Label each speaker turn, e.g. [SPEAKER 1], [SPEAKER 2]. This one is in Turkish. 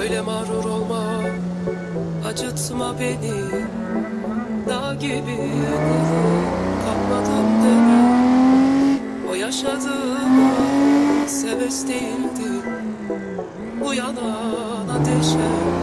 [SPEAKER 1] Öyle mağrur olma Acıtma beni. Dağ gibi kuru Kalmadım deme. O yaşadığım Seves değildi. Bu yanan ateşe.